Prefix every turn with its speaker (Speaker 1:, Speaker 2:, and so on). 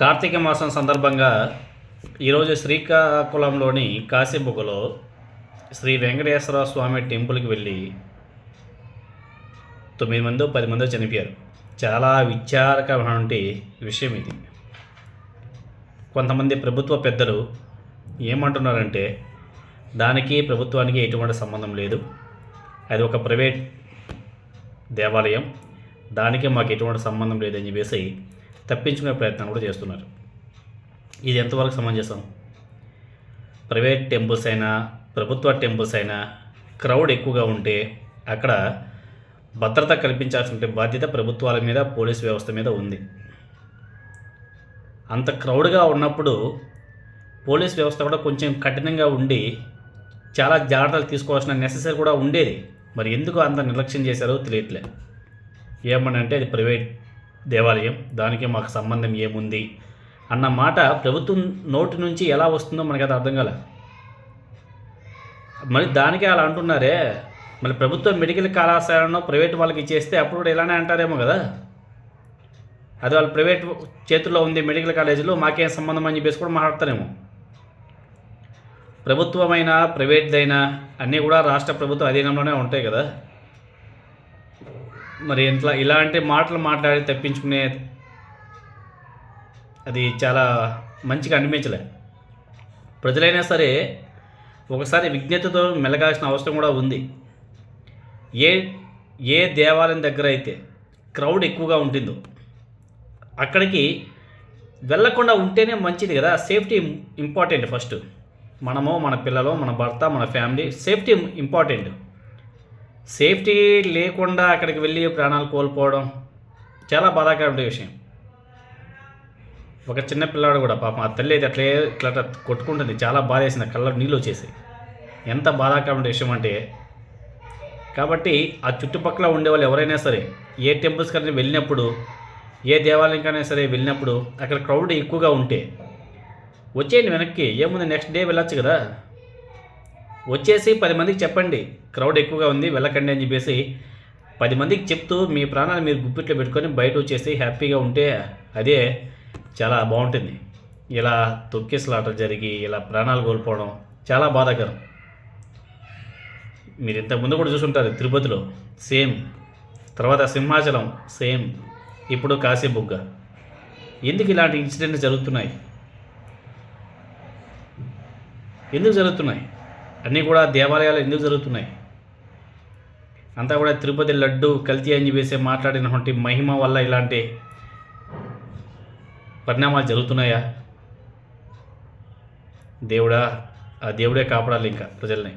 Speaker 1: కార్తీక మాసం సందర్భంగా ఈరోజు శ్రీకాకుళంలోని కాశీబుగలో శ్రీ వెంకటేశ్వర స్వామి టెంపుల్కి వెళ్ళి తొమ్మిది మందో పది మందో చనిపోయారు. చాలా విచారకమైనటువంటి విషయం ఇది. కొంతమంది ప్రభుత్వ పెద్దలు ఏమంటున్నారంటే దానికి ప్రభుత్వానికి ఎటువంటి సంబంధం లేదు. అది ఒక ప్రైవేట్ దేవాలయం. దానికి మాకు ఎటువంటి సంబంధం లేదని చెప్పేసి తప్పించుకునే ప్రయత్నం కూడా చేస్తున్నారు. ఇది ఎంతవరకు సమంజసం? ప్రైవేట్ టెంపుల్స్ అయినా ప్రభుత్వ టెంపుల్స్ అయినా క్రౌడ్ ఎక్కువగా ఉంటే అక్కడ భద్రత కల్పించాల్సిన బాధ్యత ప్రభుత్వాల మీద పోలీస్ వ్యవస్థ మీద ఉంది. అంత క్రౌడ్గా ఉన్నప్పుడు పోలీస్ వ్యవస్థ కూడా కొంచెం కఠినంగా ఉండి చాలా జాగ్రత్తలు తీసుకోవాల్సిన నెససరీ కూడా ఉండేది. మరి ఎందుకు అంత నిర్లక్ష్యం చేశారో తెలియట్లే. ఏమనంటే అది ప్రైవేట్ దేవాలయం. దానికి మాకు సంబంధం ఏముంది? అన్న మాట ప్రభుత్వం నోటి నుంచి ఎలా వస్తుందో మనకి అది అర్థం కాల. మరి దానికే అలా అంటున్నారే. మళ్ళీ ప్రభుత్వం మెడికల్ కళాశాలను ప్రైవేట్ వాళ్ళకి ఇచ్చేస్తే అప్పుడు కూడా ఇలానే అంటారేమో కదా. అది వాళ్ళు ప్రైవేట్ చేతుల్లో ఉంది మెడికల్ కాలేజీలో మాకేం సంబంధం అని చెప్పేసి కూడా మాట్లాడతారేమో. ప్రభుత్వమైనా ప్రైవేట్దైనా అన్నీ కూడా రాష్ట్ర ప్రభుత్వ అధీనంలోనే ఉంటాయి కదా. మరి ఇట్లా ఇలాంటి మాటలు మాట్లాడి తప్పించుకునే అది చాలా మంచిగా అనిపించలే. ప్రజలైనా సరే ఒకసారి విజ్ఞతతో మెలగాల్సిన అవసరం కూడా ఉంది. ఏ ఏ దేవాలయం దగ్గర అయితే క్రౌడ్ ఎక్కువగా ఉంటుందో అక్కడికి వెళ్ళకుండా ఉంటేనే మంచిది కదా. Safety important first. మనము మన పిల్లలు మన భర్త మన ఫ్యామిలీ సేఫ్టీ ఇంపార్టెంట్. సేఫ్టీ లేకుండా అక్కడికి వెళ్ళి ప్రాణాలు కోల్పోవడం చాలా బాధాకరమైన విషయం. ఒక చిన్న పిల్లాడు కూడా పాపం ఆ తల్లి అయితే అట్లే ఇట్లా కొట్టుకుంటుంది. చాలా బాధ వేసింది కళ్ళ నీళ్ళు వచ్చేసి. ఎంత బాధాకరమైన విషయం అంటే కాబట్టి ఆ చుట్టుపక్కల ఉండే వాళ్ళు ఎవరైనా సరే ఏ టెంపుల్స్ కానీ వెళ్ళినప్పుడు ఏ దేవాలయంకైనా సరే వెళ్ళినప్పుడు అక్కడ క్రౌడ్ ఎక్కువగా ఉంటే వచ్చేయండి వెనక్కి. ఏముంది? నెక్స్ట్ డే వెళ్ళొచ్చు కదా. వచ్చేసి పది మందికి చెప్పండి. క్రౌడ్ ఎక్కువగా ఉంది వెళ్ళకండి అని చెప్పేసి పది మందికి చెప్తూ మీ ప్రాణాలు మీరు గుప్పిట్లో పెట్టుకొని బయట వచ్చేసి హ్యాపీగా ఉంటే అదే చాలా బాగుంటుంది. ఇలా తొక్కిసలాట జరిగి ఇలా ప్రాణాలు కోల్పోవడం చాలా బాధాకరం. మీరు ఇంతకుముందు కూడా చూసుంటారు తిరుపతిలో సేమ్. తర్వాత సింహాచలం సేమ్. ఇప్పుడు కాశీబుగ్గ. ఎందుకు ఇలాంటి ఇన్సిడెంట్లు జరుగుతున్నాయి? ఎందుకు జరుగుతున్నాయి? అన్నీ కూడా దేవాలయాలు ఎందుకు జరుగుతున్నాయి? అంతా కూడా తిరుపతి లడ్డు కల్తీ అని చెప్పేసి మాట్లాడినటువంటి మహిమ వల్ల ఇలాంటి పరిణామాలు జరుగుతున్నాయా? దేవుడా ఆ దేవుడే కాపాడాలి ఇంకా ప్రజల్ని.